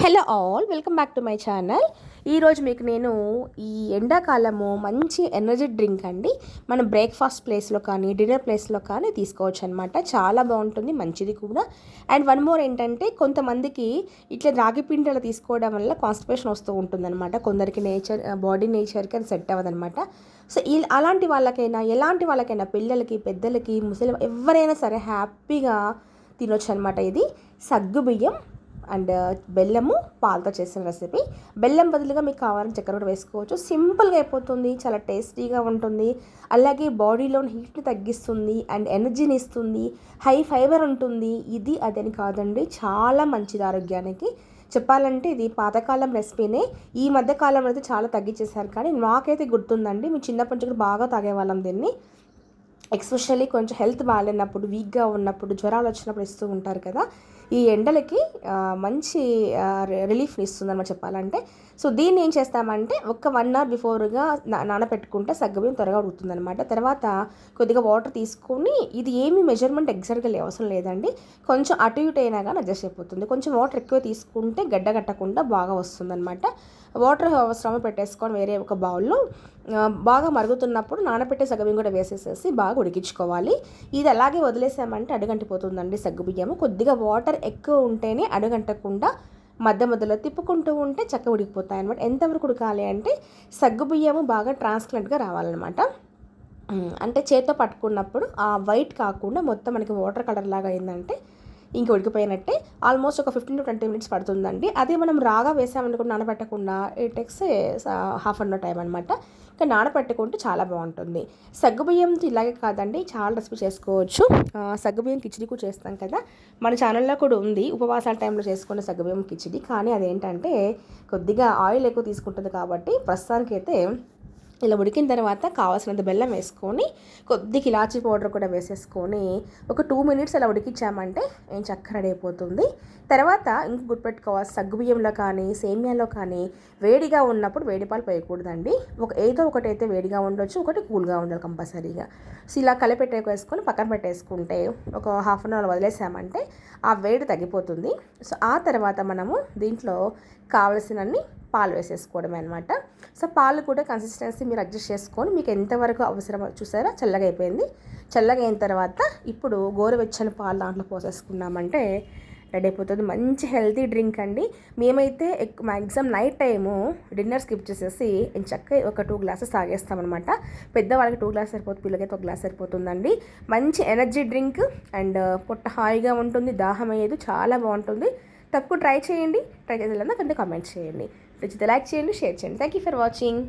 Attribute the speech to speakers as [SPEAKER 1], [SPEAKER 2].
[SPEAKER 1] Hello all welcome back to my channel. ఈరోజు మీకు నేను ఈ ఎండాకాలము మంచి ఎనర్జీ డ్రింక్ అండి. మనం బ్రేక్ఫాస్ట్ ప్లేస్లో కానీ డిన్నర్ ప్లేస్లో కానీ తీసుకోవచ్చు అనమాట చాలా బాగుంటుంది మంచిది కూడా. అండ్ వన్ మోర్ ఏంటంటే కొంతమందికి ఇట్లా రాగి పిండిలు తీసుకోవడం వల్ల కాన్స్టిపేషన్ వస్తూ ఉంటుందన్నమాట. కొందరికి నేచర్ బాడీ నేచర్కి అది సెట్ అవ్వదనమాట సో ఈ అలాంటి వాళ్ళకైనా ఎలాంటి వాళ్ళకైనా పిల్లలకి పెద్దలకి ముసలి ఎవరైనా సరే హ్యాపీగా తినొచ్చు అనమాట ఇది. సగ్గు బియ్యం అండ్ బెల్లము పాలతో చేసిన రెసిపీ. బెల్లం బదులుగా మీకు కావాలని చక్కెర కూడా వేసుకోవచ్చు. సింపుల్గా అయిపోతుంది చాలా టేస్టీగా ఉంటుంది. అలాగే బాడీలోని హీట్ని తగ్గిస్తుంది అండ్ ఎనర్జీని ఇస్తుంది హై ఫైబర్ ఉంటుంది. ఇది అదని కాదండి చాలా మంచిది ఆరోగ్యానికి. చెప్పాలంటే ఇది పాతకాలం రెసిపీనే. ఈ మధ్య కాలంలో అయితే చాలా తగ్గించేశారు కానీ నాకైతే గుర్తుందండి. మేము చిన్నప్పటి నుంచి కూడా బాగా తాగేవాళ్ళం దీన్ని. ఎక్స్పెషల్లీ కొంచెం హెల్త్ బాగాలేనప్పుడు వీక్గా ఉన్నప్పుడు జ్వరాలు వచ్చినప్పుడు ఇస్తూ ఉంటారు కదా ఈ ఎండలకి మంచి రిలీఫ్ని ఇస్తుంది అనమాట చెప్పాలంటే. సో దీన్ని ఏం చేస్తామంటే ఒక వన్ అవర్ బిఫోర్గా నానబెట్టుకుంటే సగ్గబియ్యం త్వరగా ఉడుకుతుంది అనమాట తర్వాత కొద్దిగా వాటర్ తీసుకొని ఇది ఏమి మెజర్మెంట్ ఎగ్జాక్ట్గా అవసరం లేదండి. కొంచెం అటు ఇటు అయినా కానీ అడ్జస్ట్ అయిపోతుంది. కొంచెం వాటర్ ఎక్కువ తీసుకుంటే గడ్డ కట్టకుండా బాగా వస్తుంది అనమాట వాటర్ శ్రమ పెట్టేసుకొని వేరే ఒక బౌల్లో బాగా మరుగుతున్నప్పుడు నానబెట్టే సగబియ్యం కూడా వేసేసేసి బాగా ఉడికించుకోవాలి. ఇది అలాగే వదిలేసామంటే అడుగంటిపోతుందండి సగ్గుబియ్యము. కొద్దిగా వాటర్ ఎక్కువ ఉంటేనే అడుగంటకుండా మధ్య మధ్యలో తిప్పుకుంటూ ఉంటే చక్క ఉడికిపోతాయి అనమాట ఎంతవరకు ఉడకాలి అంటే సగ్గుబియ్యము బాగా ట్రాన్స్పరెంట్గా రావాలన్నమాట. అంటే చేత్తో పట్టుకున్నప్పుడు ఆ వైట్ కాకుండా మొత్తం మనకి వాటర్ కలర్ లాగా అయిందంటే ఇంక ఉడికిపోయినట్టే ఆల్మోస్ట్ ఒక ఫిఫ్టీన్ టు ట్వంటీ మినిట్స్ పడుతుందండి. అదే మనం రాగా వేసామనుకుని నానబెట్టకుండా it takes half an hour time అనమాట ఇంకా నానబెట్టుకుంటే చాలా బాగుంటుంది. సగ్గుబియ్యంతో ఇలాగే కాదండి చాలా రెసిపీ చేసుకోవచ్చు. సగ్గుబియ్యం కిచిడి కూడా చేస్తాం కదా. మన ఛానల్లో కూడా ఉంది. ఉపవాసాల టైంలో చేసుకున్న సగ్గుబియ్యం కిచిడి. కానీ అదేంటంటే కొద్దిగా ఆయిల్ ఎక్కువ తీసుకుంటుంది కాబట్టి ప్రస్తుతానికైతే ఇలా ఉడికిన తర్వాత కావాల్సినంత బెల్లం వేసుకొని కొద్దిగా ఇలాచీ పౌడర్ కూడా వేసేసుకొని ఒక టూ మినిట్స్ అలా ఉడికించామంటే ఏం చక్కర రెడీ అయిపోతుంది. తర్వాత ఇంక గుర్తుపెట్టుకోవాలి సగ్గుబియ్యంలో కానీ సేమియాలో కానీ వేడిగా ఉన్నప్పుడు వేడి పాలు పోయకూడదండి. ఒక ఏదో ఒకటి అయితే వేడిగా ఉండొచ్చు ఒకటి కూల్గా ఉండాలి కంపల్సరీగా. సో ఇలా కలిపెట్టే వేసుకొని పక్కన పెట్టేసుకుంటే ఒక హాఫ్ అన్ అవర్ వదిలేసామంటే ఆ వేడి తగ్గిపోతుంది. సో ఆ తర్వాత మనము దీంట్లో కావలసినన్ని పాలు వేసేసుకోవడమే అనమాట సో పాలు కూడా కన్సిస్టెన్సీ మీరు అడ్జస్ట్ చేసుకొని మీకు ఎంతవరకు అవసరమో చూసారా? చల్లగా అయిపోయింది. చల్లగా అయిన తర్వాత ఇప్పుడు గోరువెచ్చని పాలు దాంట్లో పోసేసుకున్నామంటే రెడీ అయిపోతుంది. మంచి హెల్తీ డ్రింక్ అండి. మేమైతే ఎక్కువ maximum night time dinner skip చేసేసి చక్కగా ఒక టూ గ్లాసెస్ తాగేస్తామన్నమాట. పెద్దవాళ్ళకి టూ గ్లాస్ సరిపోతుంది పిల్లలకైతే ఒక గ్లాస్ సరిపోతుందండి. మంచి ఎనర్జీ డ్రింక్ అండ్ పొట్ట హాయిగా ఉంటుంది దాహం అయ్యేది చాలా బాగుంటుంది. తప్పకుండా ట్రై చేయండి. ట్రై చేసేలా కింద కామెంట్ చేయండి. నచ్చితే లైక్ చేయండి షేర్ చేయండి. Thank you for watching